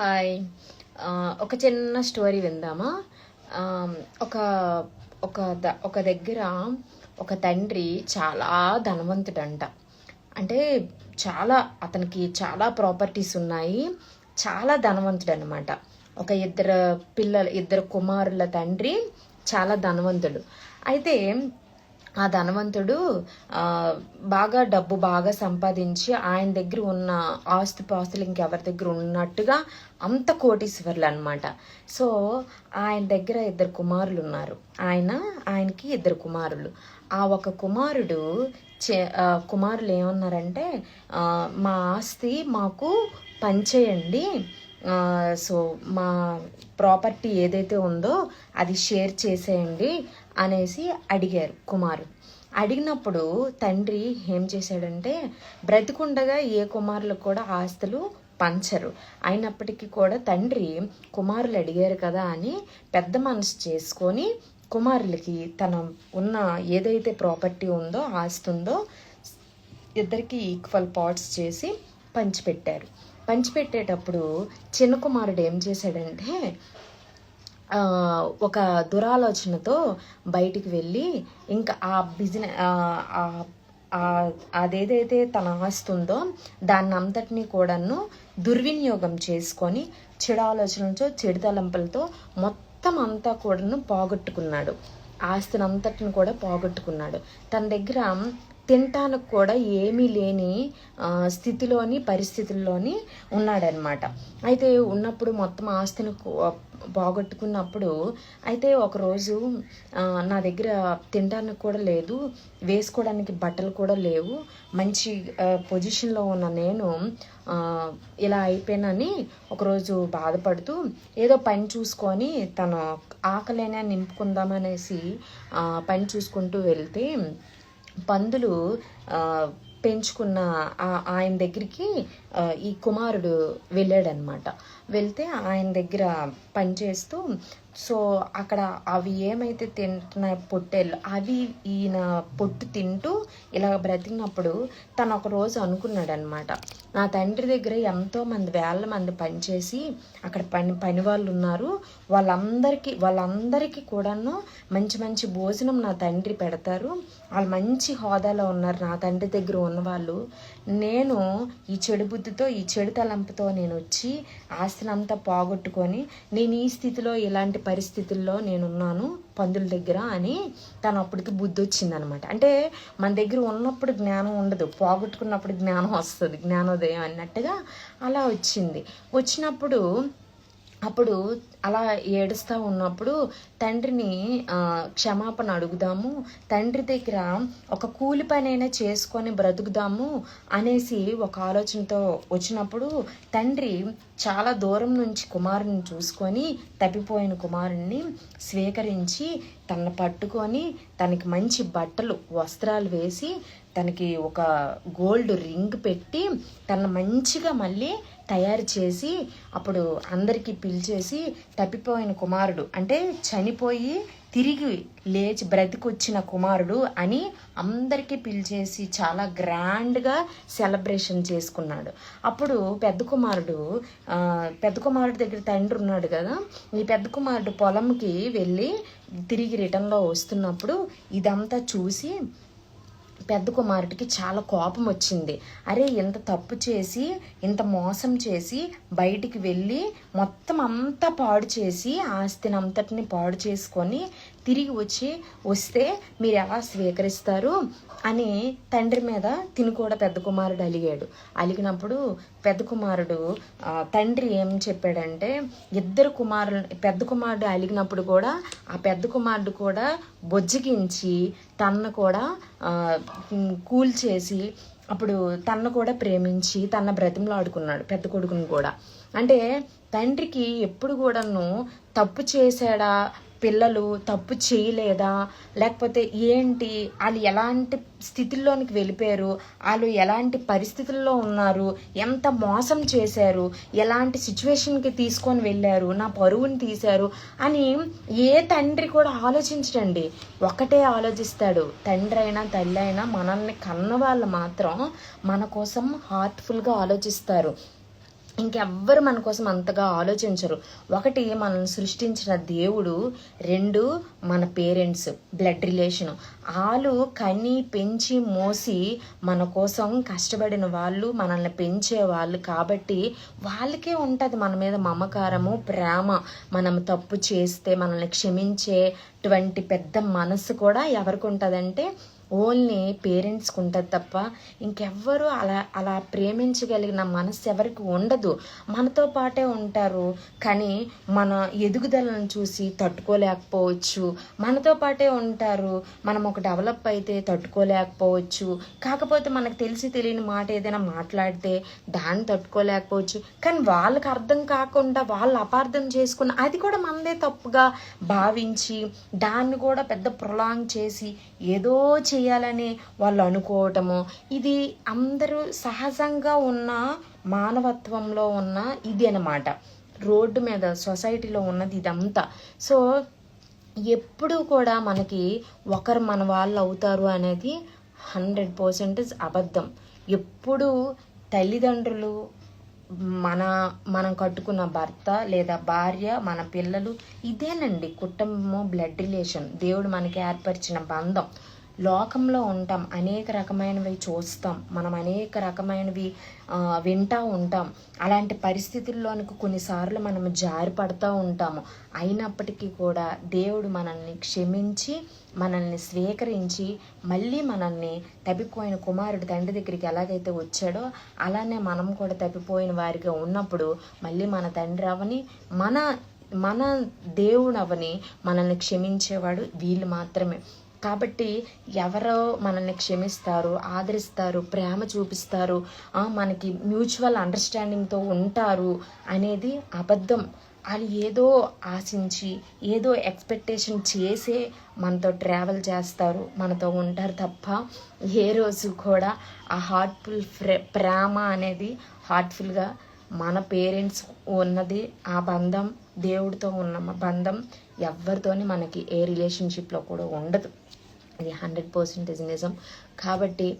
Hi. ఒక చిన్న story విందామా? ఒక ఒక ద- ఒక దగ్గర ఒక తండ్రి చాలా ధనవంతుడంట. అంటే చాలా అతనికి చాలా ప్రాపర్టీస్ ఉన్నాయి. చాలా ధనవంతుడు అనమాట ఒక ఇద్దరు పిల్లలు ఇద్దరు కుమారుల తండ్రి చాలా ధనవంతుడు. అయితే ఆ ధనవంతుడు బాగా డబ్బు బాగా సంపాదించి ఆయన దగ్గర ఉన్న ఆస్తి పాస్తులు ఇంకెవరి దగ్గర ఉన్నట్టుగా అంత కోటీశ్వర్లు అనమాట సో ఆయన దగ్గర ఇద్దరు కుమారులు ఉన్నారు. ఆయన ఆయనకి ఇద్దరు కుమారులు. ఆ ఒక కుమారుడు చే కుమారులు ఏమన్నారంటే మా ఆస్తి మాకు పంచేయండి. సో మా ప్రాపర్టీ ఏదైతే ఉందో అది షేర్ చేసేయండి. అనేసి అడిగారు కుమారుడు అడిగినప్పుడు తండ్రి ఏం చేశాడంటే బ్రతికుండగా ఏ కుమారులకు కూడా ఆస్తులు పంచరు. అయినప్పటికీ కూడా తండ్రి కుమారులు అడిగారు కదా అని పెద్ద మనసు చేసుకొని కుమారులకి తన ఉన్న ఏదైతే ప్రాపర్టీ ఉందో ఆస్తి ఉందో ఇద్దరికి ఈక్వల్ పార్ట్స్ చేసి పంచిపెట్టారు. పంచిపెట్టేటప్పుడు చిన్న కుమారుడు ఏం చేశాడంటే ఒక దురాలోచనతో బయటికి వెళ్ళి ఇంకా ఆ బిజినెస్ అదేదైతే తన ఆస్తి ఉందో దాన్ని అంతటినీ కూడాను దుర్వినియోగం చేసుకొని చెడు ఆలోచనలతో చెడు తలంపులతో మొత్తం అంతా కూడాను పోగొట్టుకున్నాడు. ఆస్తిని అంతటిని కూడా పోగొట్టుకున్నాడు. తన దగ్గర తినటానికి కూడా ఏమీ లేని స్థితిలోని పరిస్థితుల్లోని ఉన్నాడనమాట అయితే ఉన్నప్పుడు మొత్తం ఆస్తిని పోగొట్టుకున్నప్పుడు అయితే ఒకరోజు నా దగ్గర తినడానికి కూడా లేదు వేసుకోవడానికి బట్టలు కూడా లేవు మంచి పొజిషన్లో ఉన్న నేను ఇలా అయిపోయినని ఒకరోజు బాధపడుతూ ఏదో పని చూసుకొని తను ఆకలైనా నింపుకుందామనేసి పని చూసుకుంటూ వెళ్తే పందులు పెంచుకున్న ఆ- ఆయన దగ్గరికి ఈ కుమారుడు వెళ్ళాడనమాట. వెళ్తే ఆయన దగ్గర పనిచేస్తూ సో అక్కడ అవి ఏమైతే తింటున్నాయి పొట్టేళ్ళు అవి ఈయన పొట్టు తింటూ ఇలా బ్రతికినప్పుడు తను ఒక రోజు అనుకున్నాడనమాట. నా తండ్రి దగ్గర ఎంతో మంది వేల మంది పనిచేసి అక్కడ పని పని వాళ్ళు ఉన్నారు. వాళ్ళందరికీ వాళ్ళందరికీ కూడాను మంచి మంచి భోజనం నా తండ్రి పెడతారు. వాళ్ళు మంచి హోదాలో ఉన్నారు. నా తండ్రి దగ్గర ఉన్నవాళ్ళు. నేను ఈ చెడు బుద్ధితో ఈ చెడు తలంపుతో నేను వచ్చి ఆస్తిని పోగొట్టుకొని నేను ఈ స్థితిలో ఇలాంటి పరిస్థితుల్లో నేనున్నాను పందుల దగ్గర అని తను అప్పటికి బుద్ధి వచ్చిందనమాట అంటే మన దగ్గర ఉన్నప్పుడు జ్ఞానం ఉండదు పోగొట్టుకున్నప్పుడు జ్ఞానం వస్తుంది జ్ఞానోదయం అన్నట్టుగా అలా వచ్చింది. వచ్చినప్పుడు అప్పుడు అలా ఏడుస్తూ ఉన్నప్పుడు తండ్రిని క్షమాపణ అడుగుదాము తండ్రి దగ్గర ఒక కూలి పనైనా చేసుకొని బ్రతుకుదాము అనేసి ఒక ఆలోచనతో వచ్చినప్పుడు తండ్రి చాలా దూరం నుంచి కుమారుని చూసుకొని తప్పిపోయిన కుమారుణ్ణి స్వీకరించి తనను పట్టుకొని తనకి మంచి బట్టలు వస్త్రాలు వేసి తనకి ఒక గోల్డ్ రింగ్ పెట్టి తన మంచిగా మళ్ళీ తయారు చేసి అప్పుడు అందరికీ పిలిచేసి తప్పిపోయిన కుమారుడు. అంటే చనిపోయి తిరిగి లేచి బ్రతికొచ్చిన కుమారుడు అని అందరికీ పిలిచేసి చాలా గ్రాండ్గా సెలబ్రేషన్ చేసుకున్నాడు. అప్పుడు పెద్ద కుమారుడు పెద్ద కుమారుడు దగ్గర తండ్రి ఉన్నాడు కదా ఈ పెద్ద కుమారుడు పొలంకి వెళ్ళి తిరిగి రిటర్న్లో వస్తున్నప్పుడు ఇదంతా చూసి పెద్ద కుమారుడికి చాలా కోపం వచ్చింది. అరే ఇంత తప్పు చేసి ఇంత మోసం చేసి బయటికి వెళ్ళి మొత్తం అంతా పాడు చేసి ఆస్తిని అంతటిని పాడు చేసుకొని తిరిగి వచ్చి వస్తే మీరు ఎలా స్వీకరిస్తారు అని తండ్రి మీద తిని కూడా పెద్ద కుమారుడు అలిగాడు. అలిగినప్పుడు పెద్ద కుమారుడు తండ్రి ఏం చెప్పాడంటే ఇద్దరు కుమారులు పెద్ద కుమారుడు అలిగినప్పుడు కూడా ఆ పెద్ద కుమారుడు కూడా బొజ్జగించి తన్ను కూడా కూల్చేసి చేసి అప్పుడు తన్ను కూడా ప్రేమించి తన బ్రతిమలాడుకున్నాడు పెద్ద కొడుకుని కూడా. అంటే తండ్రికి ఎప్పుడు కూడాను తప్పు చేశాడా పిల్లలు తప్పు చేయలేదా? లేకపోతే ఏంటి? వాళ్ళు ఎలాంటి స్థితిలోనికి వెళ్ళిపోయారు? వాళ్ళు ఎలాంటి పరిస్థితుల్లో ఉన్నారు? ఎంత మోసం చేశారు? ఎలాంటి సిచ్యువేషన్కి తీసుకొని వెళ్ళారు? నా పరువుని తీశారు? అని ఏ తండ్రి కూడా ఆలోచించడండి. ఒకటే ఆలోచిస్తాడు. తండ్రి అయినా తల్లి అయినా మనల్ని కన్న వాళ్ళు మాత్రం మన కోసం హార్ట్ఫుల్గా ఆలోచిస్తారు. ఇంకెవ్వరు మన కోసం అంతగా ఆలోచించరు. ఒకటి మనల్ని సృష్టించిన దేవుడు రెండు మన పేరెంట్స్ బ్లడ్ రిలేషన్. వాళ్ళు కని పెంచి మోసి మన కోసం కష్టపడిన వాళ్ళు మనల్ని పెంచే వాళ్ళు కాబట్టి వాళ్ళకే ఉంటుంది మన మీద మమకారము ప్రేమ. మనం తప్పు చేస్తే మనల్ని క్షమించేటువంటి పెద్ద మనసు కూడా ఎవరికి ఉంటుందంటే ఓన్లీ పేరెంట్స్కి ఉంటుంది తప్ప ఇంకెవ్వరు అలా అలా ప్రేమించగలిగిన మనసు ఎవరికి ఉండదు. మనతో పాటే ఉంటారు కానీ మన ఎదుగుదలను చూసి తట్టుకోలేకపోవచ్చు. మనతో పాటే ఉంటారు మనం ఒక డెవలప్ అయితే తట్టుకోలేకపోవచ్చు. కాకపోతే మనకు తెలిసి తెలియని మాట ఏదైనా మాట్లాడితే దాన్ని తట్టుకోలేకపోవచ్చు. కానీ వాళ్ళకి అర్థం కాకుండా వాళ్ళు అపార్థం చేసుకున్న అది కూడా మనదే తప్పుగా భావించి దాన్ని కూడా పెద్ద ప్రొలాంగ్ చేసి ఏదో చేయాలని వాళ్ళు అనుకోవటము. ఇది అందరూ సహజంగా ఉన్న మానవత్వంలో ఉన్న ఇది అనమాట రోడ్డు మీద సొసైటీలో ఉన్నది ఇదంతా. సో ఎప్పుడు కూడా మనకి ఒకరు మన వాళ్ళు అవుతారు అనేది హండ్రెడ్ పర్సెంటేజ్ అబద్ధం. ఎప్పుడు తల్లిదండ్రులు మన మనం కట్టుకున్న భర్త లేదా భార్య మన పిల్లలు ఇదేనండి కుటుంబము బ్లడ్ రిలేషన్. దేవుడు మనకి ఏర్పరిచిన బంధం. లోకంలో ఉంటాం అనేక రకమైనవి చూస్తాం మనం అనేక రకమైనవి వింటూ ఉంటాం. అలాంటి పరిస్థితుల్లోనికి కొన్నిసార్లు మనం జారిపడుతూ ఉంటాము. అయినప్పటికీ కూడా దేవుడు మనల్ని క్షమించి మనల్ని స్వీకరించి మళ్ళీ మనల్ని తప్పిపోయిన కుమారుడు తండ్రి దగ్గరికి ఎలాగైతే వచ్చాడో అలానే మనం కూడా తప్పిపోయిన వారిగా ఉన్నప్పుడు మళ్ళీ మన తండ్రి అవని మన మన దేవుడు అవని మనల్ని క్షమించేవాడు వీళ్ళు మాత్రమే. కాబట్టి ఎవరో మనల్ని క్షమిస్తారు ఆదరిస్తారు ప్రేమ చూపిస్తారు మనకి మ్యూచువల్ అండర్స్టాండింగ్తో ఉంటారు అనేది అబద్ధం. వాళ్ళు ఏదో ఆశించి ఏదో ఎక్స్పెక్టేషన్ చేసే మనతో ట్రావెల్ చేస్తారు మనతో ఉంటారు తప్ప ఏ రోజు కూడా ఆ హార్ట్ఫుల్ ప్రేమ అనేది హార్ట్ఫుల్గా మన పేరెంట్స్ ఉన్నది ఆ బంధం దేవుడితో ఉన్న బంధం ఎవరితోని మనకి ఏ రిలేషన్షిప్లో కూడా ఉండదు. ఇది హండ్రెడ్ పర్సెంటేజ్ నిజం. కాబట్టి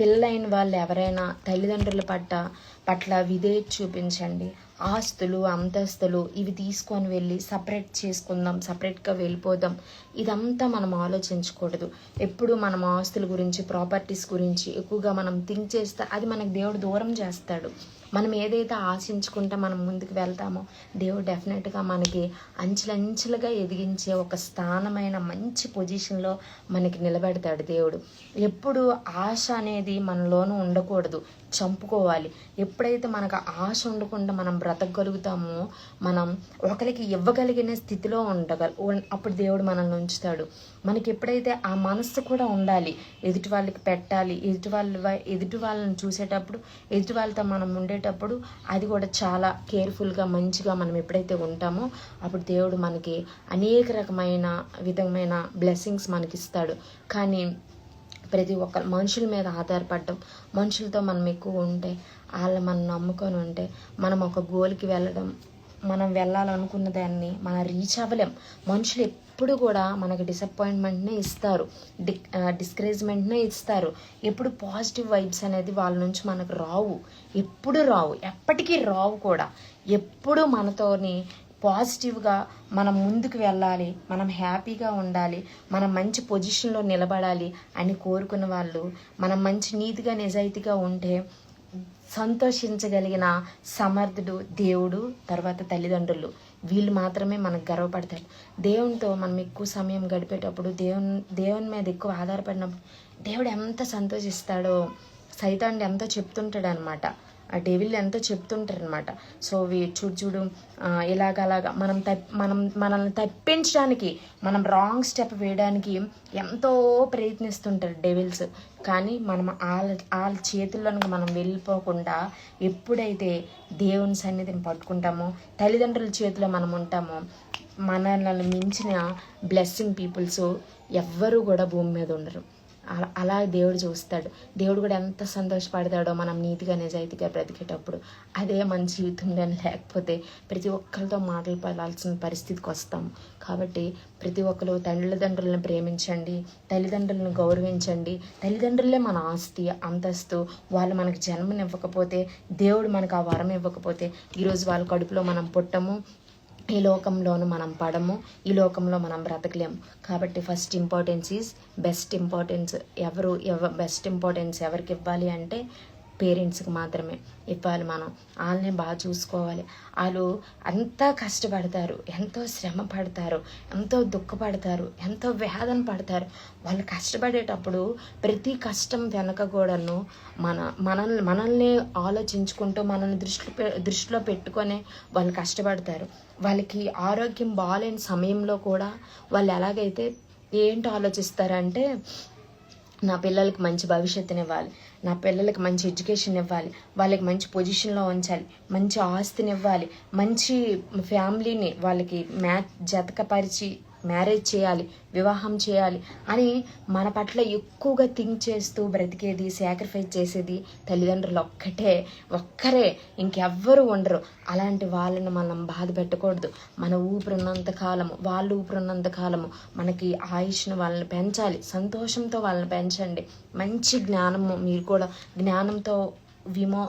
పిల్లలైన వాళ్ళు ఎవరైనా తల్లిదండ్రుల పట్ల పట్ల విధేయత చూపించండి. ఆస్తులు అంతస్తులు ఇవి తీసుకొని వెళ్ళి సపరేట్ చేసుకుందాం సపరేట్గా వెళ్ళిపోదాం. ఇదంతా మనం ఆలోచించకూడదు. ఎప్పుడు మనం ఆస్తుల గురించి ప్రాపర్టీస్ గురించి ఎక్కువగా మనం థింక్ చేస్తే అది మనకు దేవుడు దూరం చేస్తాడు. మనం ఏదైతే ఆశించుకుంటే మనం ముందుకు వెళ్తామో దేవుడు డెఫినెట్గా మనకి అంచెలంచెలుగా ఎదిగించే ఒక స్థానమైన మంచి పొజిషన్లో మనకి నిలబెడతాడు దేవుడు. ఎప్పుడు ఆశ అనేది మనలోనూ ఉండకూడదు. చంపుకోవాలి. ఎప్పుడైతే మనకు ఆశ ఉండకుండా మనం బ్రతకగలుగుతామో మనం ఒకరికి ఇవ్వగలిగిన స్థితిలో ఉండగల అప్పుడు దేవుడు మనల్ని ఉంచుతాడు. మనకి ఎప్పుడైతే ఆ మనస్సు కూడా ఉండాలి ఎదుటి వాళ్ళకి పెట్టాలి ఎదుటి వాళ్ళ ఎదుటి వాళ్ళని చూసేటప్పుడు ఎదుటి వాళ్ళతో మనం ఉండే వెళ్ళేటప్పుడు అది కూడా చాలా కేర్ఫుల్గా మంచిగా మనం ఎప్పుడైతే ఉంటామో అప్పుడు దేవుడు మనకి అనేక రకమైన విధమైన బ్లెస్సింగ్స్ మనకి ఇస్తాడు కానీ ప్రతి ఒక్క మనుషుల మీద ఆధారపడడం మనుషులతో మనం ఎక్కువ ఉంటే వాళ్ళ మనం నమ్ముకొని ఉంటే మనం ఒక గోల్కి వెళ్ళడం మనం వెళ్ళాలనుకున్న దాన్ని మనం రీచ్ అవ్వలేం. మనుషులు ఎప్పుడు కూడా మనకి డిసప్పాయింట్మెంట్నే ఇస్తారు. డి డిస్కరేజ్మెంట్నే ఇస్తారు. ఎప్పుడు పాజిటివ్ వైబ్స్ అనేది వాళ్ళ నుంచి మనకు రావు. ఎప్పుడు రావు. ఎప్పటికీ రావు కూడా. ఎప్పుడు మనతోని పాజిటివ్గా మనం ముందుకు వెళ్ళాలి మనం హ్యాపీగా ఉండాలి మనం మంచి పొజిషన్లో నిలబడాలి అని కోరుకున్న వాళ్ళు మనం మంచి నీతిగా నిజాయితీగా ఉంటే సంతోషించగలిగిన సమర్థుడు దేవుడు తర్వాత తల్లిదండ్రులు. వీళ్ళు మాత్రమే మనకు గర్వపడతారు. దేవునితో మనం ఎక్కువ సమయం గడిపేటప్పుడు దేవుని దేవుని మీద ఎక్కువ ఆధారపడినప్పుడు దేవుడు ఎంత సంతోషిస్తాడో సైతాన్ని ఎంతో చెప్తుంటాడు అనమాట ఆ డెవిల్ ఎంతో చెప్తుంటారనమాట సో చూడు చూడు ఇలాగలాగా మనం తప్ మనం మనల్ని తప్పించడానికి మనం రాంగ్ స్టెప్ వేయడానికి ఎంతో ప్రయత్నిస్తుంటారు డెవిల్స్ కానీ మనం వాళ్ళ వాళ్ళ చేతుల్లోనికి మనం వెళ్ళిపోకుండా ఎప్పుడైతే దేవుని సన్నిధిని పట్టుకుంటామో తల్లిదండ్రుల చేతిలో మనం ఉంటామో మనల్ని మించిన బ్లెస్సింగ్ పీపుల్స్ ఎవ్వరూ కూడా భూమి మీద ఉండరు. అలా అలా దేవుడు చూస్తాడు. దేవుడు కూడా ఎంత సంతోషపడతాడో మనం నీతిగా నిజాయితీగా బ్రతికేటప్పుడు అదే మన జీవితంలో లేకపోతే ప్రతి ఒక్కరితో మాటలు పడాల్సిన పరిస్థితికి వస్తాం. కాబట్టి ప్రతి ఒక్కరు తల్లిదండ్రులను ప్రేమించండి తల్లిదండ్రులను గౌరవించండి. తల్లిదండ్రులే మన ఆస్తి అంతస్తు. వాళ్ళు మనకు జన్మనివ్వకపోతే దేవుడు మనకు ఆ వరం ఇవ్వకపోతే ఈరోజు వాళ్ళ కడుపులో మనం పుట్టము ఈ లోకంలోను మనం పడము ఈ లోకంలో మనం బ్రతకలేము. కాబట్టి first importance is best importance ఎవరు ఎవ బెస్ట్ ఇంపార్టెన్స్ ఎవరికి ఇవ్వాలి అంటే పేరెంట్స్కి మాత్రమే ఇవ్వాలి మనం. వాళ్ళని బాగా చూసుకోవాలి. వాళ్ళు అంతా కష్టపడతారు ఎంతో శ్రమ పడతారు ఎంతో దుఃఖపడతారు ఎంతో వేదన పడతారు. వాళ్ళు కష్టపడేటప్పుడు ప్రతి కష్టం వెనక కూడాను మన మనల్ని మనల్ని ఆలోచించుకుంటూ మనల్ని దృష్టి పె- దృష్టిలో పెట్టుకొని వాళ్ళు కష్టపడతారు. వాళ్ళకి ఆరోగ్యం బాగాలేని సమయంలో కూడా వాళ్ళు ఎలాగైతే ఏంటి ఆలోచిస్తారంటే నా పిల్లలకి మంచి భవిష్యత్తుని ఇవ్వాలి. నా పిల్లలకి మంచి ఎడ్యుకేషన్ ఇవ్వాలి. వాళ్ళకి మంచి పొజిషన్లో ఉంచాలి. మంచి ఆస్తిని ఇవ్వాలి. మంచి ఫ్యామిలీని వాళ్ళకి మ్యా జతకపరిచి మ్యారేజ్ చేయాలి వివాహం చేయాలి అని మన పట్ల ఎక్కువగా థింక్ చేస్తూ బ్రతికేది సాక్రిఫైస్ చేసేది తల్లిదండ్రులు ఒక్కటే ఒక్కరే. ఇంకెవ్వరు ఉండరు. అలాంటి వాళ్ళని మనం బాధ పెట్టకూడదు. మన ఊపిరున్నంత కాలము వాళ్ళు ఊపిరున్నంత కాలము మనకి ఆయుష్ను వాళ్ళని పెంచాలి సంతోషంతో వాళ్ళని పెంచండి. మంచి జ్ఞానము మీరు కూడా జ్ఞానంతో విమో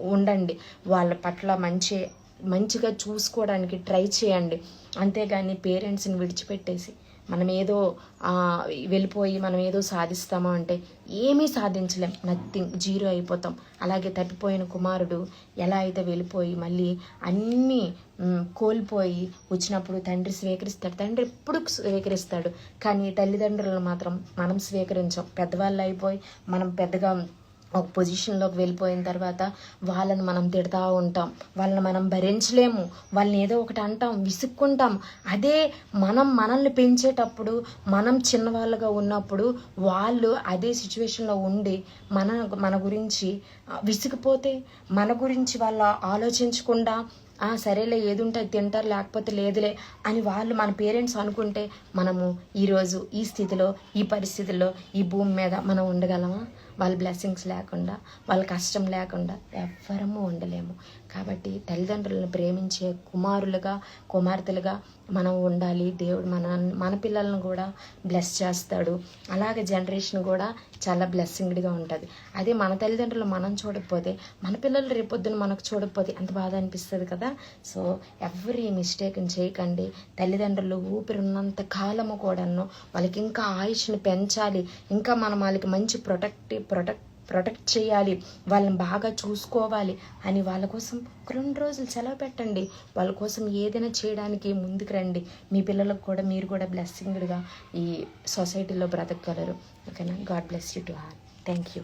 ఉండండి. వాళ్ళ పట్ల మంచి మంచిగా చూసుకోవడానికి ట్రై చేయండి. అంతేగాని పేరెంట్స్ని విడిచిపెట్టేసి మనం ఏదో వెళ్ళిపోయి మనం ఏదో సాధిస్తామా అంటే ఏమీ సాధించలేం. నథింగ్. జీరో అయిపోతాం. అలాగే తప్పిపోయిన కుమారుడు ఎలా అయితే వెళ్ళిపోయి మళ్ళీ అన్నీ కోల్పోయి వచ్చినప్పుడు తండ్రి స్వీకరిస్తాడు. తండ్రి ఎప్పుడు స్వీకరిస్తాడు. కానీ తల్లిదండ్రులను మాత్రం మనం స్వీకరించాం. పెద్దవాళ్ళు అయిపోయి మనం పెద్దగా ఒక పొజిషన్లోకి వెళ్ళిపోయిన తర్వాత వాళ్ళని మనం తిడతా ఉంటాం. వాళ్ళని మనం భరించలేము. వాళ్ళని ఏదో ఒకటి అంటాం విసుక్కుంటాం. అదే మనం మనల్ని పెంచేటప్పుడు మనం చిన్నవాళ్ళుగా ఉన్నప్పుడు వాళ్ళు అదే సిచ్యువేషన్లో ఉండి మన మన గురించి విసుకుపోతే విసిగిపోతే మన గురించి వాళ్ళు ఆలోచించకుండా "ఆ, సరేలే ఏది ఉంటే అది తింటారు లేకపోతే లేదులే అని వాళ్ళు మన పేరెంట్స్ అనుకుంటే మనము ఈరోజు ఈ స్థితిలో ఈ పరిస్థితుల్లో ఈ భూమి మీద మనం ఉండగలమా? వాళ్ళ బ్లెస్సింగ్స్ లేకుండా వాళ్ళ కష్టం లేకుండా ఎవ్వరము ఉండలేము. కాబట్టి తల్లిదండ్రులను ప్రేమించే కుమారులుగా కుమార్తెలుగా మనం ఉండాలి. దేవుడు మన మన పిల్లలను కూడా బ్లెస్ చేస్తాడు. అలాగే జనరేషన్ కూడా చాలా బ్లెస్సింగ్డ్గా ఉంటుంది. అదే మన తల్లిదండ్రులు మనం చూడకపోతే మన పిల్లలు రేపొద్దున మనకు చూడకపోతే ఎంత బాధ అనిపిస్తుంది కదా? సో ఎవరు మిస్టేక్ని చేయకండి. తల్లిదండ్రులు ఊపిరి ఉన్నంత కాలము కూడాను వాళ్ళకి ఇంకా ఆయుష్ని పెంచాలి. ఇంకా మనం వాళ్ళకి మంచి ప్రొటెక్టివ్ ప్రొటెక్ట్ ప్రొటెక్ట్ చేయాలి. వాళ్ళని బాగా చూసుకోవాలి. అని వాళ్ళ కోసం ఒక రెండు రోజులు సెలవు పెట్టండి. వాళ్ళ కోసం ఏదైనా చేయడానికి ముందుకు రండి. మీ పిల్లలకు కూడా మీరు కూడా బ్లెస్సింగ్డ్గా ఈ సొసైటీలో బ్రతకగలరు. ఓకేనా? God bless you to her thank you